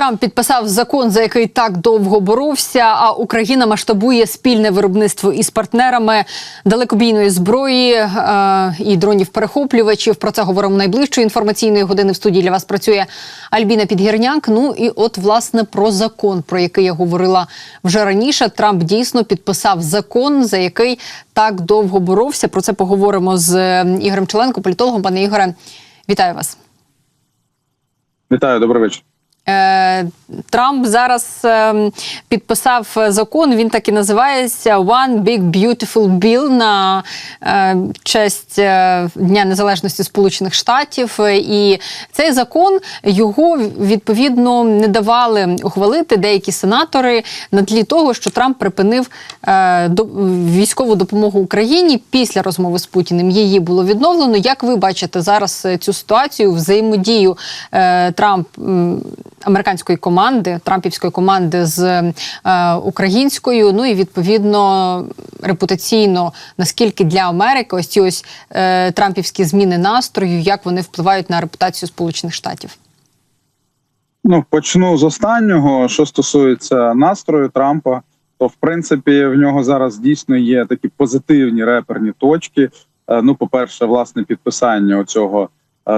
Трамп підписав закон, за який так довго боровся. А Україна масштабує спільне виробництво із партнерами далекобійної зброї е, і дронів-перехоплювачів. Про це говоримо найближчої інформаційної години. В студії для вас працює Альбіна Підгірняк. Ну і от власне про закон, про який я говорила вже раніше. Трамп дійсно підписав закон, за який так довго боровся. Про це поговоримо з е, Ігорем Челенко, політологом. Пане Ігоре, вітаю вас. Вітаю, добрий вечір. Е, Трамп зараз е, підписав закон. Він так і називається One Big Beautiful Bill на е, честь е, Дня Незалежності Сполучених Штатів. І цей закон його відповідно не давали ухвалити деякі сенатори на тлі того, що Трамп припинив військову допомогу Україні після розмови з Путіним. Її було відновлено. Як ви бачите зараз цю ситуацію взаємодію Трамп американської команди, Трампівської команди з е, українською? Ну і відповідно репутаційно наскільки для Америки ось ці ось е, Трампівські зміни настрою, як вони впливають на репутацію Сполучених Штатів? Ну почну з останнього. Що стосується настрою Трампа, то в принципі в нього зараз дійсно є такі позитивні реперні точки. Е, Ну, по-перше, власне підписання цього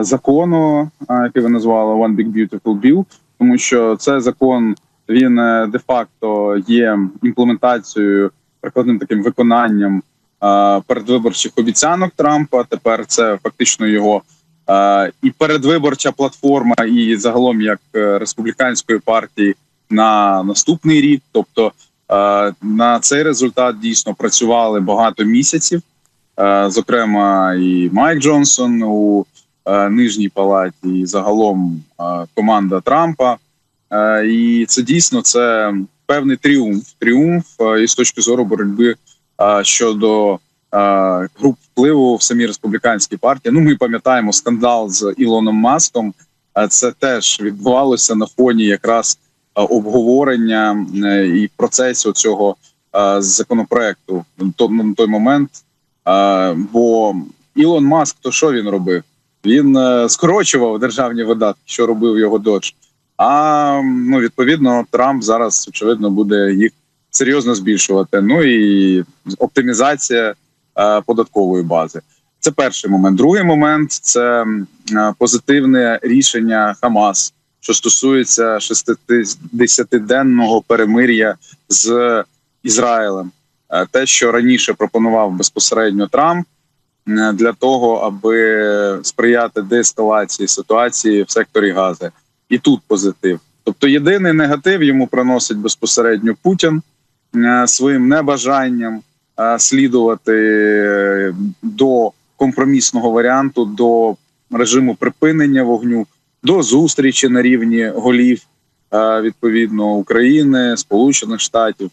закону, е, який ви назвали One Big Beautiful Bill, тому що цей закон він е, де-факто є імплементацією, прикладним таким виконанням е, передвиборчих обіцянок Трампа. Тепер це фактично його е, і передвиборча платформа, і загалом як республіканської партії на наступний рік. Тобто на цей результат дійсно працювали багато місяців. Зокрема, і Майк Джонсон у нижній палаті, і загалом е, команда Трампа. Е, І це дійсно це певний тріумф. Тріумф е, і з точки зору боротьби е, щодо е, груп впливу в самій республіканській партії. Ну, ми пам'ятаємо скандал з Ілоном Маском. Е, Це теж відбувалося на фоні якраз е, обговорення е, і процесу цього е, законопроекту той- на той момент. Е, Бо Ілон Маск, то що він робив? Він е, скорочував державні видатки, що робив його додж. А ну відповідно Трамп зараз очевидно буде їх серйозно збільшувати. Ну і оптимізація е, податкової бази. Це перший момент. Другий момент це е, позитивне рішення Хамас, що стосується 60-денного перемир'я з Ізраїлем. Те, що раніше пропонував безпосередньо Трамп для того, аби сприяти деескалації ситуації в секторі Гази, і тут позитив. Тобто, єдиний негатив йому приносить безпосередньо Путін е, своїм небажанням е, слідувати е, до компромісного варіанту, до режиму припинення вогню, до зустрічі на рівні голів е, відповідно України, Сполучених Штатів,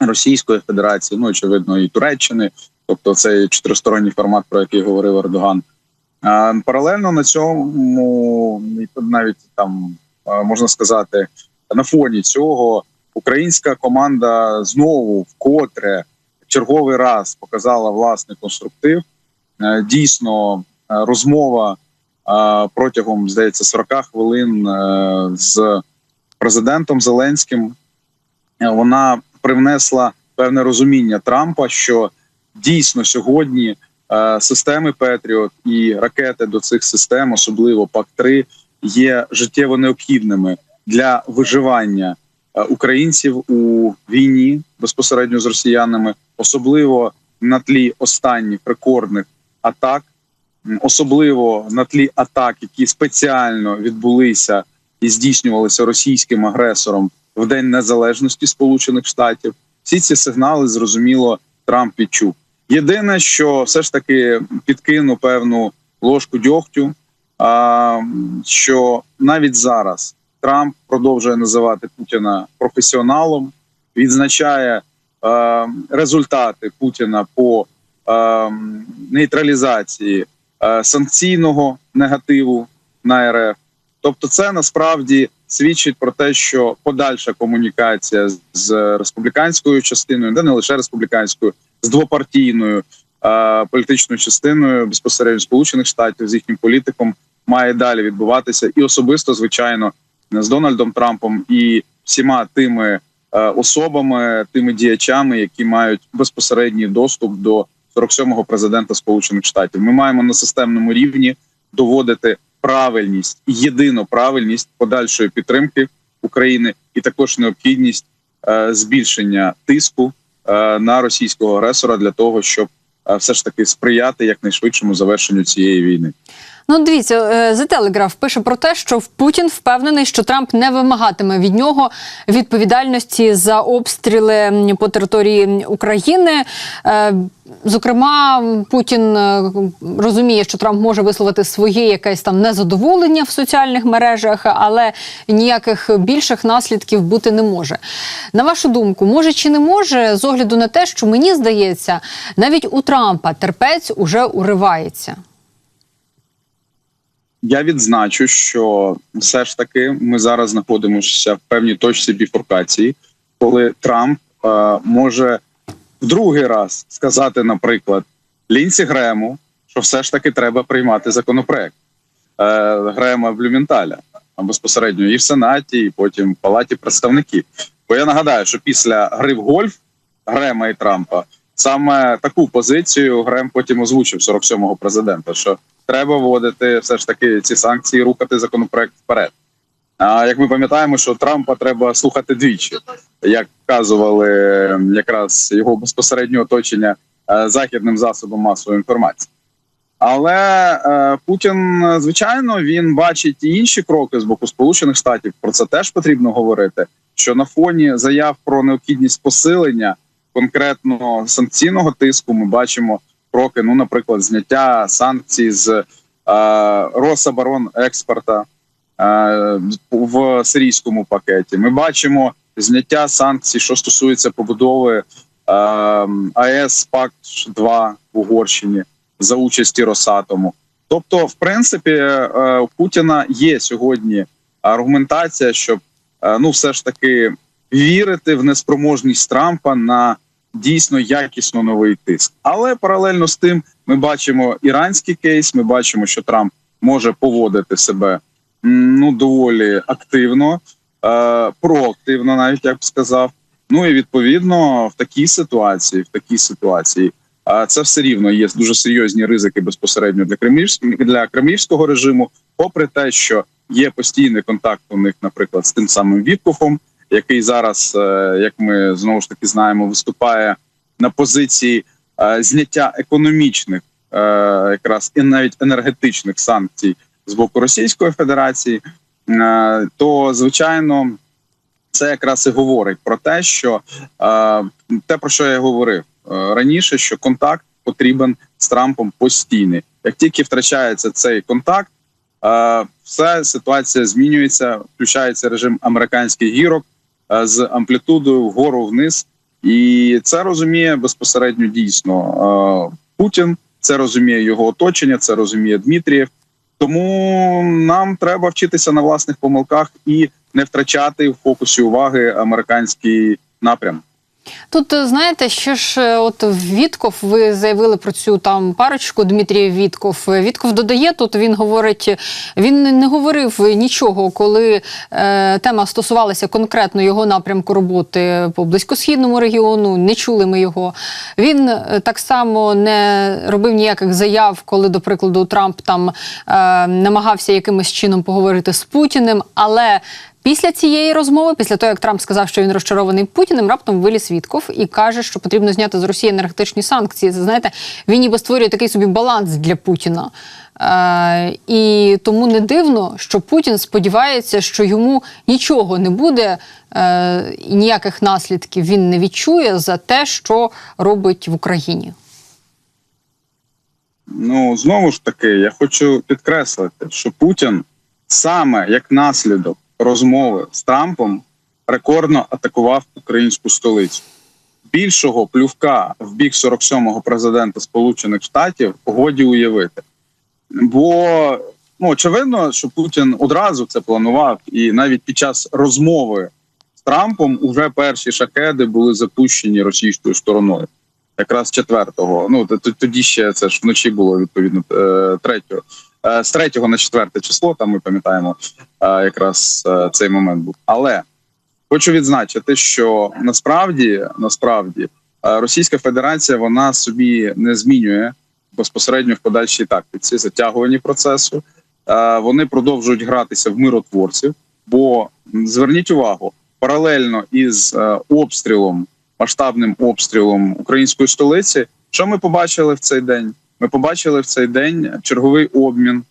Російської Федерації, ну очевидно, і Туреччини, тобто цей чотиристоронній формат, про який говорив Ердоган. Паралельно на цьому навіть там можна сказати на фоні цього українська команда знову вкотре черговий раз показала власний конструктив. Дійсно, розмова протягом здається 40 хвилин з президентом Зеленським. Вона привнесла певне розуміння Трампа, що дійсно сьогодні е, системи Петріот і ракети до цих систем, особливо ПАК-3, є життєво необхідними для виживання е, українців у війні безпосередньо з росіянами, особливо на тлі останніх рекордних атак, особливо на тлі атак, які спеціально відбулися і здійснювалися російським агресором в День Незалежності Сполучених Штатів. Всі ці сигнали зрозуміло Трамп відчув. Єдине, що все ж таки підкину певну ложку дьогтю, а, що навіть зараз Трамп продовжує називати Путіна професіоналом, відзначає результати Путіна по нейтралізації санкційного негативу на РФ. Тобто, це насправді свідчить про те, що подальша комунікація з- республіканською частиною, де не лише республіканською, з двопартійною е, політичною частиною безпосередньо Сполучених Штатів з їхнім політиком має далі відбуватися, і особисто, звичайно, з Дональдом Трампом і всіма тими е, особами, тими діячами, які мають безпосередній доступ до 47-го президента Сполучених Штатів. Ми маємо на системному рівні доводити правильність єдину правильність подальшої підтримки України, і також необхідність е, збільшення тиску е, на російського агресора для того, щоб е, все ж таки сприяти якнайшвидшому завершенню цієї війни. Ну, дивіться, е, The Telegraph пише про те, що Путін впевнений, що Трамп не вимагатиме від нього відповідальності за обстріли по території України. Е, Зокрема, Путін е, розуміє, що Трамп може висловити своє якесь там незадоволення в соціальних мережах, але ніяких більших наслідків бути не може. На вашу думку, може чи не може, з огляду на те, що мені здається, навіть у Трампа терпець уже уривається. Я відзначу, що все ж таки ми зараз знаходимося в певній точці біфуркації, коли Трамп е, може в другий раз сказати, наприклад, Лінсі Грему, що все ж таки треба приймати законопроект е, Грема Блюменталя безпосередньо і в Сенаті, і потім в Палаті представників. Бо я нагадаю, що після гри в гольф Грема і Трампа саме таку позицію Грем потім озвучив 47-го президента. що треба вводити все ж таки ці санкції, рухати законопроект вперед. А як ми пам'ятаємо, що Трампа треба слухати двічі, як вказували якраз його безпосереднє оточення е, західним засобом масової інформації. Але е, Путін, звичайно, він бачить і інші кроки з боку Сполучених Штатів. Про це теж потрібно говорити. Що на фоні заяв про необхідність посилення конкретно санкційного тиску, ми бачимо кроки, ну, наприклад, зняття санкцій з е, Рособорон експорта е, в сирійському пакеті. Ми бачимо зняття санкцій, що стосується побудови е, АЕС Пакт 2 в Угорщині за участі Росатому. Тобто, в принципі, е, у Путіна є сьогодні аргументація, щоб е, ну, все ж таки вірити в неспроможність Трампа на дійсно якісно новий тиск. Але паралельно з тим ми бачимо іранський кейс. Ми бачимо, що Трамп може поводити себе ну доволі активно, е, проактивно, навіть я б сказав. Ну і відповідно в такій ситуації, в такій ситуації, а це все рівно є дуже серйозні ризики безпосередньо для кремлівського для кремлівського режиму, попри те, що є постійний контакт у них, наприклад, з тим самим Віткофом, який зараз, е, як ми знову ж таки знаємо, виступає на позиції е, зняття економічних, е, якраз і навіть енергетичних санкцій з боку Російської Федерації, то звичайно це якраз і говорить про те, що те про що я говорив раніше, що контакт потрібен з Трампом постійний. Як тільки втрачається цей контакт, все ситуація змінюється, включається режим американських гірок з амплітудою вгору вниз, і це розуміє безпосередньо дійсно е, Путін. Це розуміє його оточення, це розуміє Дмитрієв. Тому нам треба вчитися на власних помилках і не втрачати в фокусі уваги американський напрям. Тут е, знаєте, ще ж е, от Вітков, ви заявили про цю там парочку Дмитрія Вітков. Е, Вітков додає тут. Він говорить, він не говорив нічого, коли е, тема стосувалася конкретно його напрямку роботи по близькосхідному регіону. Не чули ми його. Він так само не робив ніяких заяв, коли, до прикладу, Трамп там е, намагався якимось чином поговорити з Путіним, але. Після цієї розмови, після того як Трамп сказав, що він розчарований Путіним, раптом виліз Вітков і каже, що потрібно зняти з Росії енергетичні санкції. Це знаєте, він ніби створює такий собі баланс для Путіна. Е, і тому не дивно, що Путін сподівається, що йому нічого не буде, е, і ніяких наслідків він не відчує за те, що робить в Україні. Ну знову ж таки, я хочу підкреслити, що Путін саме як наслідок розмови з Трампом рекордно атакував українську столицю. Більшого плювка в бік 47-го президента Сполучених Штатів годі уявити. Бо ну, очевидно, що Путін одразу це планував, і навіть під час розмови з Трампом уже перші шахеди були запущені російською стороною, якраз 4-го. Ну тоді ще це ж вночі було відповідно е, 3 е, з 3 на 4 число. Там ми пам'ятаємо е, якраз е, цей момент був. Але хочу відзначити, що насправді насправді е, Російська Федерація вона собі не змінює безпосередньо в подальшій тактиці затягуванні процесу. Е, Вони продовжують гратися в миротворців. Бо зверніть увагу, паралельно із е, обстрілом, масштабним обстрілом української столиці, що ми побачили в цей день? Ми побачили в цей день черговий обмін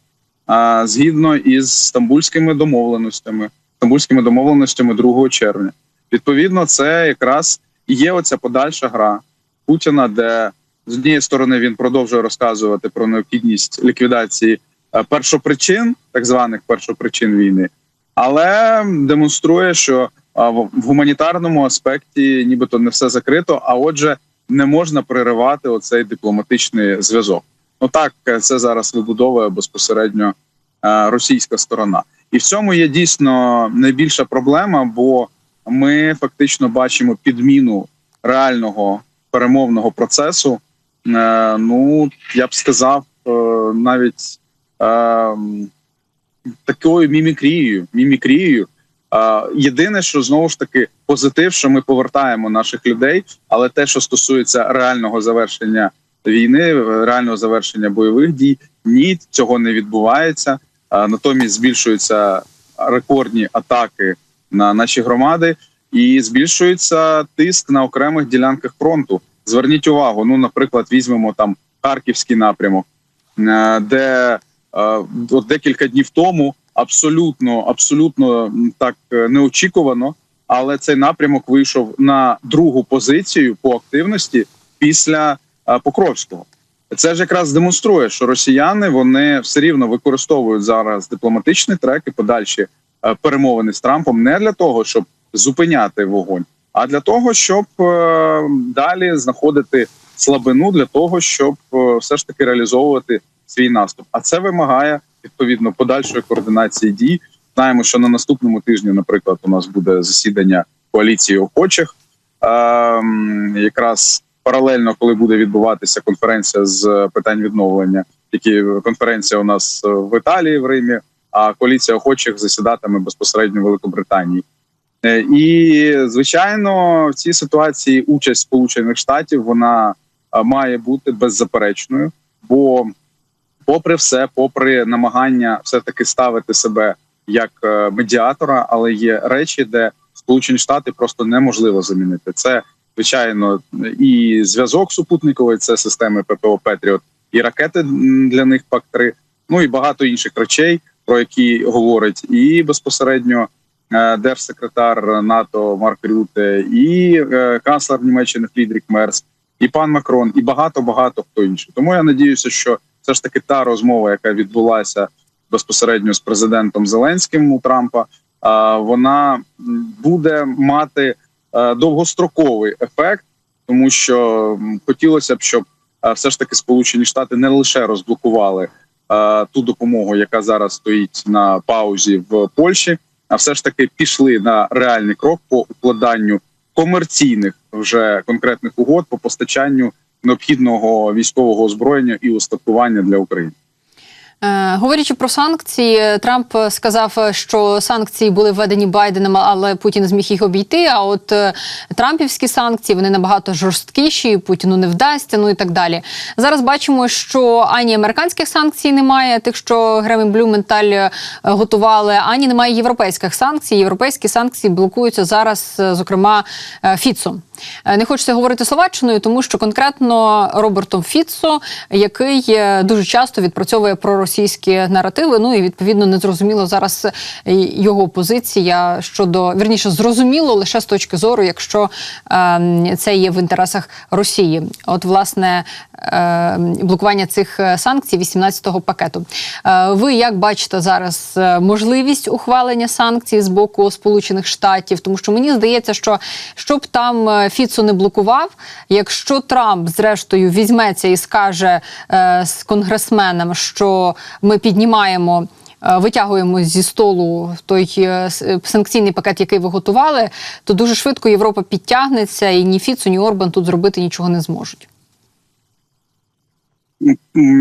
а, згідно із стамбульськими домовленостями, стамбульськими домовленостями 2 червня. Відповідно, це якраз і є оця подальша гра Путіна, де з однієї сторони він продовжує розказувати про необхідність ліквідації е, першопричин, так званих першопричин війни, але демонструє, що в гуманітарному аспекті нібито не все закрито, а отже, не можна переривати оцей дипломатичний зв'язок. Ну так е, це зараз вибудовує безпосередньо е, російська сторона, і в цьому є дійсно найбільша проблема, бо ми фактично бачимо підміну реального перемовного процесу. Е, ну я б сказав, навіть е, такою мімікрією. мімікрією. Єдине, що знову ж таки позитив, що ми повертаємо наших людей, але те, що стосується реального завершення війни, реального завершення бойових дій, ні, цього не відбувається. Натомість збільшуються рекордні атаки на наші громади, і збільшується тиск на окремих ділянках фронту. Зверніть увагу, ну, наприклад, візьмемо там Харківський напрямок, де от декілька днів тому абсолютно, абсолютно так е, неочікувано, але цей напрямок вийшов на другу позицію по активності після е, Покровського. Це ж якраз демонструє, що росіяни вони все рівно використовують зараз дипломатичний трек і подальші е, перемовини з Трампом не для того, щоб зупиняти вогонь, а для того, щоб далі знаходити слабину для того, щоб все ж таки реалізовувати свій наступ. А це вимагає відповідно подальшої координації дій. Знаємо, що на наступному тижні, наприклад, у нас буде засідання коаліції охочих. Ем, якраз паралельно, коли буде відбуватися конференція з питань відновлення, які конференція у нас е, в Італії в Римі, а коаліція охочих засідатиме безпосередньо в Великобританії. Е, І звичайно, в цій ситуації участь Сполучених Штатів вона е, має бути беззаперечною, бо, попри все, попри намагання все таки ставити себе як е, медіатора, але є речі, де Сполучені Штати просто неможливо замінити. Це звичайно і зв'язок супутниковий, це системи ППО Петріот, і ракети для них пак 3 ну і багато інших речей, про які говорить і безпосередньо е, держсекретар НАТО Марк Рюте, і е, канцлер Німеччини Фрідрік Мерц, і пан Макрон, і багато багато хто інший. Тому я надіюся, що все ж таки та розмова, яка відбулася безпосередньо з президентом Зеленським у Трампа, вона буде мати е, довгостроковий ефект, тому що хотілося б, щоб е, все ж таки Сполучені Штати не лише розблокували е, ту допомогу, яка зараз стоїть на паузі в Польщі, а все ж таки пішли на реальний крок по укладанню комерційних вже конкретних угод по постачанню необхідного військового озброєння і устаткування для України. Е, Говорячи про санкції, Трамп сказав, що санкції були введені Байденом, але Путін зміг їх обійти. А от е, Трампівські санкції вони набагато жорсткіші, Путіну не вдасться. Ну і так далі. Зараз бачимо, що ані американських санкцій немає, тих, що Гремі Блюменталь е, готували, ані немає європейських санкцій. Європейські санкції блокуються зараз, зокрема, Фіцом. Е, Не хочеться говорити словаччиною, тому що конкретно Робертом Фіцо, який е, дуже часто відпрацьовує проросійські наративи. Ну і відповідно незрозуміло зараз е, його позиція щодо вірніше зрозуміло лише з точки зору, якщо е, це є в інтересах Росії. От власне е, блокування цих санкцій 18-го пакету. Ви як бачите зараз можливість ухвалення санкцій з боку Сполучених Штатів? Тому що мені здається, що щоб там Фіцо не блокував, якщо Трамп зрештою візьметься і скаже е, з конгресменам, що ми піднімаємо. е, Витягуємо зі столу той е, е, санкційний пакет, який ви готували, то дуже швидко Європа підтягнеться, і ні Фіцо, ні Орбан тут зробити нічого не зможуть.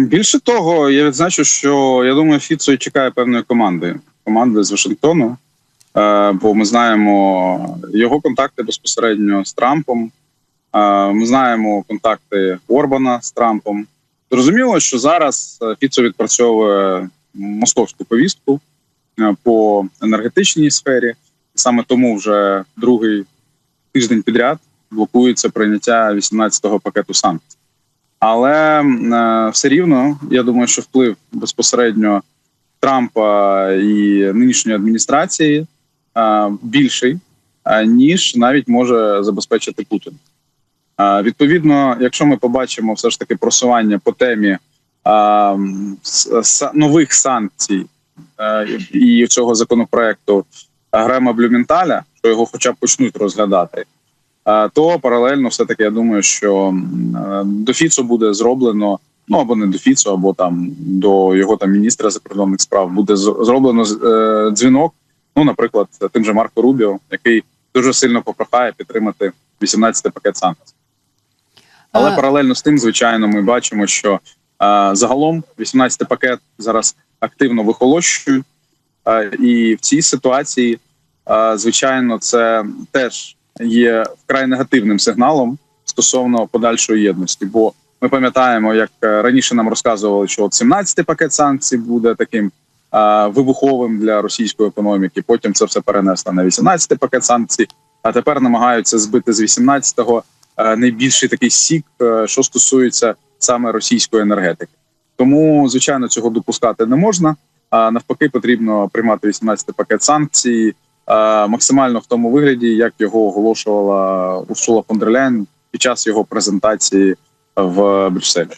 Більше того, я відзначу, що я думаю, Фіцо чекає певної команди. Команди з Вашингтону. Е, Бо ми знаємо його контакти безпосередньо з Трампом. Е, Ми знаємо контакти Орбана з Трампом. Зрозуміло, що зараз е, Фіцо відпрацьовує московську повістку по енергетичній сфері. Саме тому вже другий тиждень підряд блокується прийняття 18-го пакету санкцій. Але все рівно я думаю, що вплив безпосередньо Трампа і нинішньої адміністрації більший, ніж навіть може забезпечити Путін. Відповідно, якщо ми побачимо все ж таки просування по темі нових санкцій і цього законопроекту Грема Блюменталя, що його хоча б почнуть розглядати, то паралельно, все таки я думаю, що до Фіцо буде зроблено. Ну або не до Фіцо, або там до його там міністра закордонних справ буде зроблено е, дзвінок. Ну, наприклад, тим же Марко Рубіо, який дуже сильно попрохає підтримати 18-й пакет санкцій. Але Е. паралельно з тим, звичайно, ми бачимо, що е, загалом 18-й пакет зараз активно вихолощують, е, і в цій ситуації, е, звичайно, це теж є вкрай негативним сигналом стосовно подальшої єдності. Бо ми пам'ятаємо, як е, раніше нам розказували, що от 17-й пакет санкцій буде таким вибуховим для російської економіки. Потім це все перенесли на 18-й пакет санкцій, а тепер намагаються збити з 18-го е, найбільший такий сік, е, що стосується саме російської енергетики. Тому, звичайно, цього допускати не можна. А навпаки, потрібно приймати 18-й пакет санкцій е, максимально в тому вигляді, як його оголошувала Урсула фон під час його презентації в Брюсселі.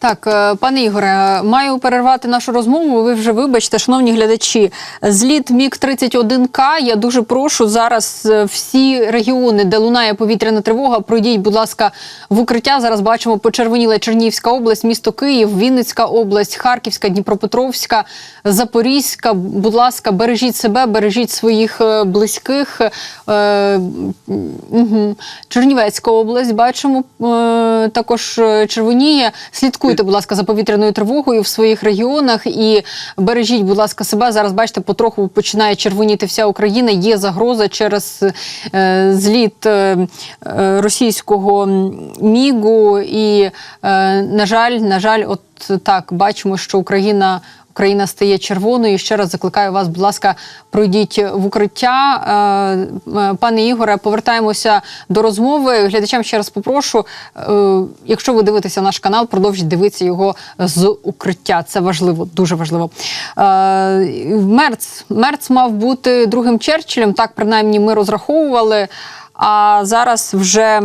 Так, е, пане Ігоре, маю перервати нашу розмову. Ви вже вибачте, шановні глядачі. Зліт Міг 31 к Я дуже прошу зараз е, всі регіони, де лунає повітряна тривога. Пройдіть, будь ласка, в укриття. Зараз бачимо почервоніла Чернігівська область, місто Київ, Вінницька область, Харківська, Дніпропетровська, Запорізька. Будь ласка, бережіть себе, бережіть своїх е, близьких. Чернівецька область бачимо також червоніє. Слідкуйте, будь ласка, за повітряною тривогою в своїх регіонах і бережіть, будь ласка, себе. Зараз бачите, потроху починає червоніти вся Україна. Є загроза через е, зліт е, е, російського мігу. І, е, на жаль, на жаль, от так бачимо, що Україна. Україна стає червоною. Ще раз закликаю вас, будь ласка, пройдіть в укриття. Е, е, Пане Ігоре, повертаємося до розмови. Глядачам ще раз попрошу. е, Якщо ви дивитеся наш канал, продовжіть дивитися його з укриття. Це важливо, дуже важливо. Мерц, Мерц мав бути другим Черчиллем, так принаймні ми розраховували. А зараз вже.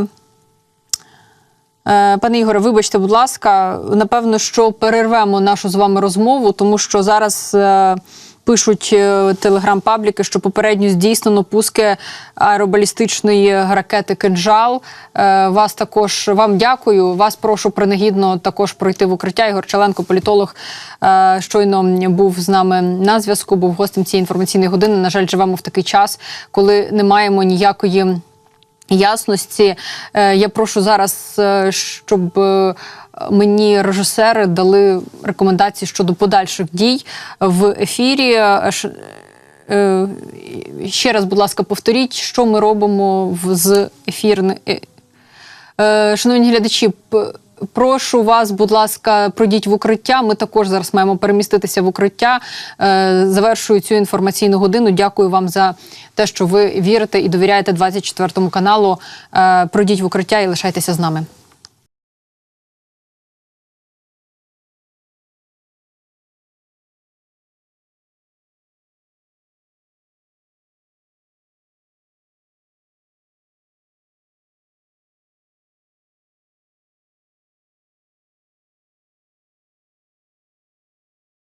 Е, Пане Ігоре, вибачте, будь ласка, напевно, що перервемо нашу з вами розмову, тому що зараз е, пишуть телеграм-пабліки, що попередньо здійснено пуски аеробалістичної ракети «Кинжал». Е, Вас також вам дякую. Вас прошу принагідно також пройти в укриття. Ігор Челенко, політолог, щойно був з нами на зв'язку, був гостем цієї інформаційної години. На жаль, живемо в такий час, коли не маємо ніякої. Ясності Е, я прошу зараз, е, щоб е, мені режисери дали рекомендації щодо подальших дій в ефірі. Ще раз, будь ласка, повторіть, що ми робимо з ефірним. Шановні глядачі, прошу вас, будь ласка, пройдіть в укриття. Ми також зараз маємо переміститися в укриття. Е, Завершую цю інформаційну годину. Дякую вам за те, що ви вірите і довіряєте 24 каналу. Е, Пройдіть в укриття і лишайтеся з нами.